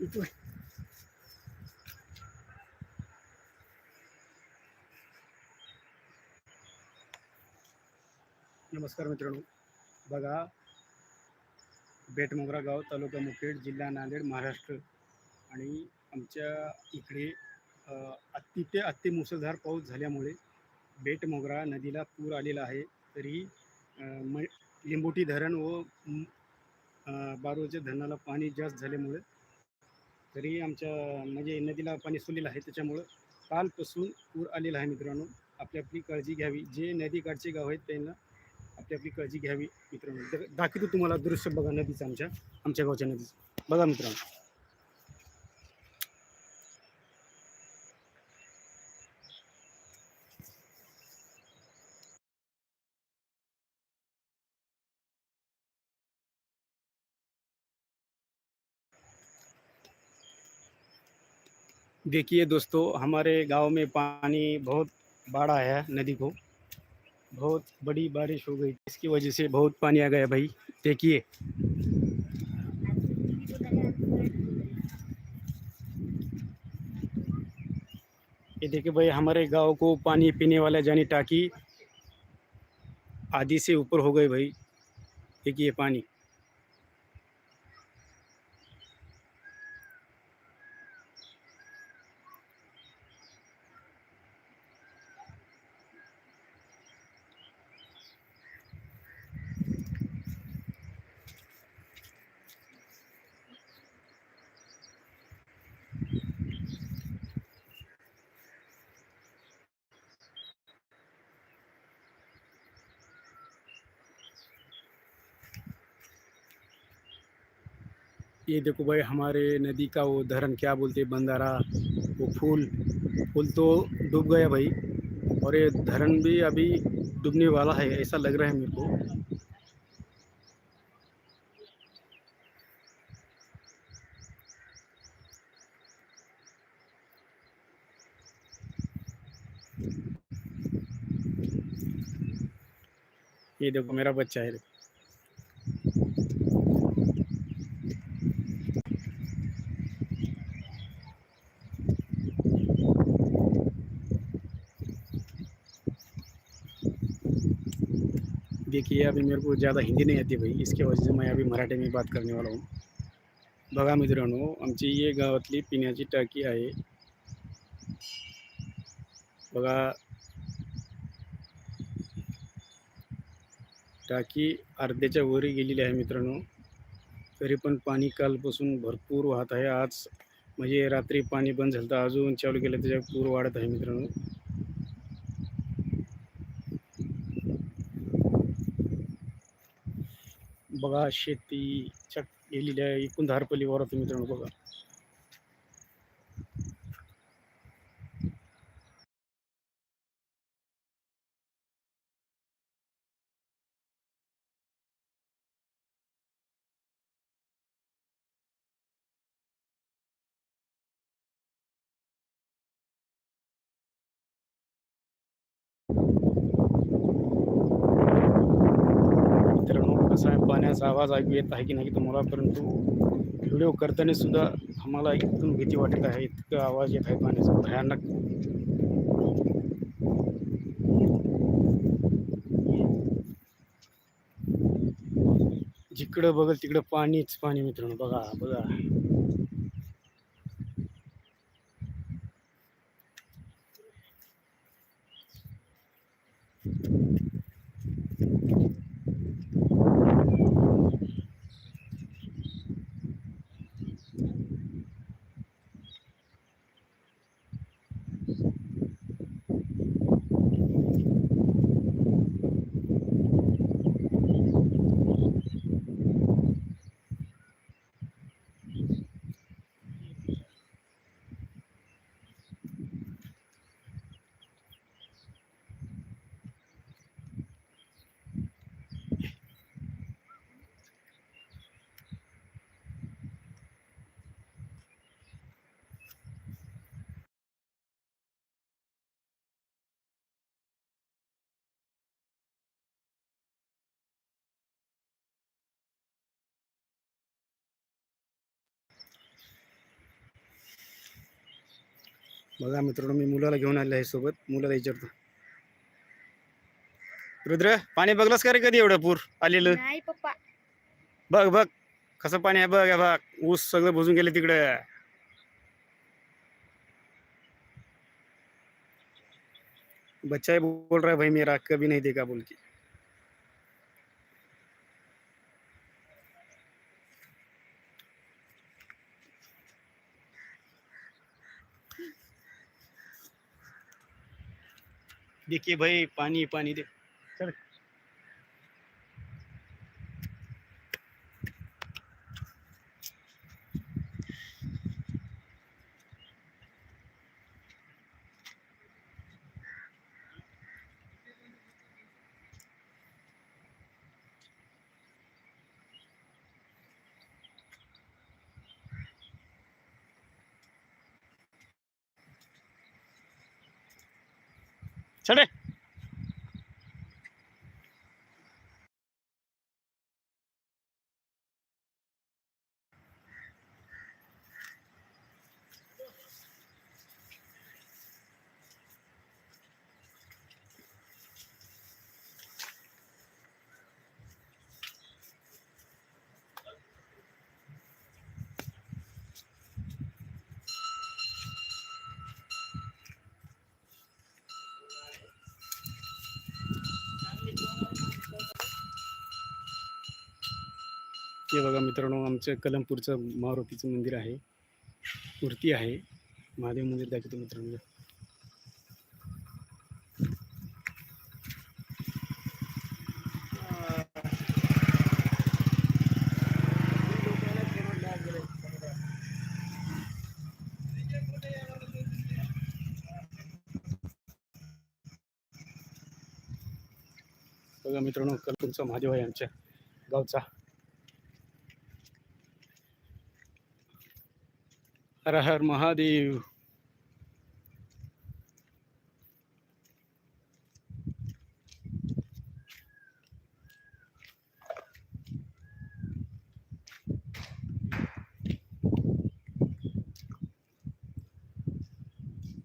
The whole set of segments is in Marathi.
इथून. नमस्कार मित्रांनो. बघा बेटमोगरा गाव तालुका मुखेड जिल्हा नांदेड महाराष्ट्र. आणि आमच्या इकडे अति ते अति मुसळधार पाऊस झाल्यामुळे बेटमोगरा नदीला पूर आलेला आहे. तरी म लिंबोटी धरण व म, बारोच्या धरणाला पाणी जास्त झाल्यामुळे तरी आमच्या म्हणजे नदीला पाणी सोडलेलं आहे त्याच्यामुळं कालपासून पूर आलेला आहे मित्रांनो. आपली आपली काळजी घ्यावी. जे नदीकाठचे गाव आहेत त्यांना आपली आपली काळजी घ्यावी मित्रांनो. दाखवतो तुम्हाला दृश्य बघा नदीचं आमच्या आमच्या गावच्या नदीचं. बघा मित्रांनो. देखिए दोस्तों, हमारे गाँव में पानी बहुत बाढ़ है नदी को। बहुत बड़ी बारिश हो गई इसकी वजह से बहुत पानी आ गया भाई। देखिए। ये देखिए भाई, हमारे गाँव को पानी पीने वाला जानी टाकी आधी से ऊपर हो गई भाई। देखिए पानी। ये देखो भाई, हमारे नदी का वो धरन, क्या बोलते हैं बंदारा वो फूल फूल तो डूब गया भाई। और ये धरन भी अभी डूबने वाला है, ऐसा लग रहा है मेरे को। ये देखो, मेरा बच्चा है। देखिए अभी मेरे को ज़्यादा हिंदी नहीं आती भाई। इसके वजह से मैं अभी मराठी में बात करने वाला हूँ। बघा मित्रांनो आमची ये गावातली पिण्याची टाकी आहे. बघा. टाकी अर्ध्याच्या वरी गेलेली आहे मित्रांनो. तरी पण पाणी कालपासून भरपूर वाहत आहे. आज म्हणजे रात्री पाणी बंद झालं तर अजून चालू केलं त्याच्या पूर वाढत आहे मित्रांनो. बघा शेतीच्या गेलेल्या एकूण धारपली वरात मित्रांनो बघा. मित्रांनो पाण्याचा आवाज ऐकू येत आहे की नाही तुम्हाला परंतु व्हिडिओ करताना सुद्धा आम्हाला एकदम भीती वाटत आहे. इतकं आवाज येत आहे पाण्याचा. भयानक. जिकडं बघल तिकडं पाणीच पाणी मित्रांनो. बघा बघा. बघा मित्रांनो मी मुलाला घेऊन आले आहे सोबत. मुलाला विचारतो. रुद्र पाणी बघलंस का रे कधी एवढं पूर आलेलं? नाही पप्पा. बघ बघ. कसं पाणी आहे बघ बघ. ऊस सगळं बुजून गेले तिकडे. बच्चा बोल रहा है भाई मेरा कभी नहीं देखा बोल के देखिए भाई पानी पानी दे। चल चले हे बघा मित्रांनो आमचं कलमपूरचं मारुतीचं मंदिर आहे. मूर्ती आहे. महादेव मंदिर दाखवतो मित्रांनो. बघा मित्रांनो कलपूरचा महादेव आहे आमच्या गावचा. हर हर महादेव।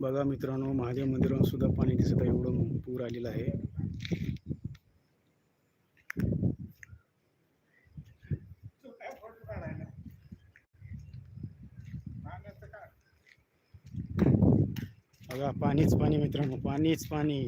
बघा मित्रांनो महादेव मंदिरावर सुद्धा पाणी दिसत आहे एवढं पूर आलेलं आहे बघा पाणीच पाणी मित्रांनो पाणीच पाणी.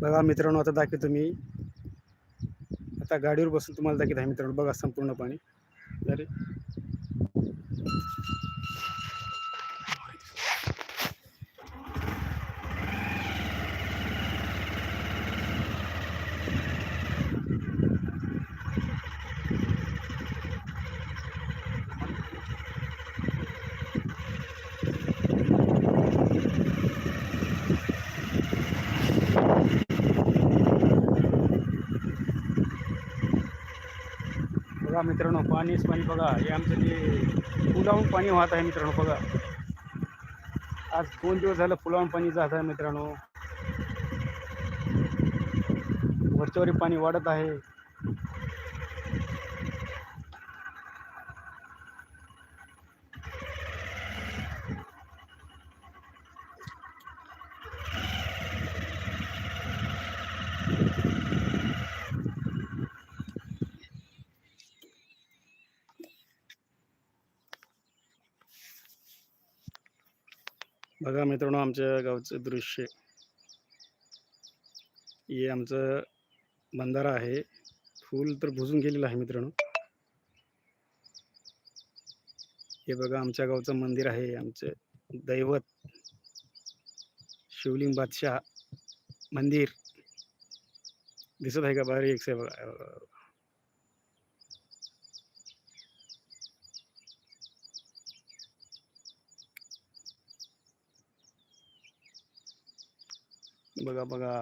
बघा मित्रांनो आता दाखवतो मी. आता गाडीवर बसून तुम्हाला दाखवत आहे मित्रांनो. बघा संपूर्ण पाणी अरे बघा मित्रांनो पाणीच पाणी बघा हे आमचं जे पुलावून पाणी वाहत आहे मित्रांनो बघा. आज दोन दिवस झालं पुलावून पाणी जात आहे मित्रांनो. वरच्यावरी पाणी वाढत आहे. बघा मित्रांनो आमच्या गावचं दृश्य. हे आमचं बंधारा आहे. फुल तर भुजून गेलेलं आहे मित्रांनो. हे बघा आमच्या गावचं मंदिर आहे. आमचं दैवत शिवलिंग बादशाह मंदिर. दिसत आहे का बाहेर एक बघा. बघा बघा.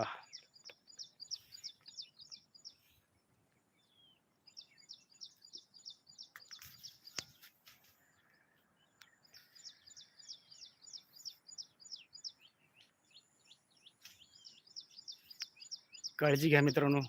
काळजी घ्या मित्रांनो.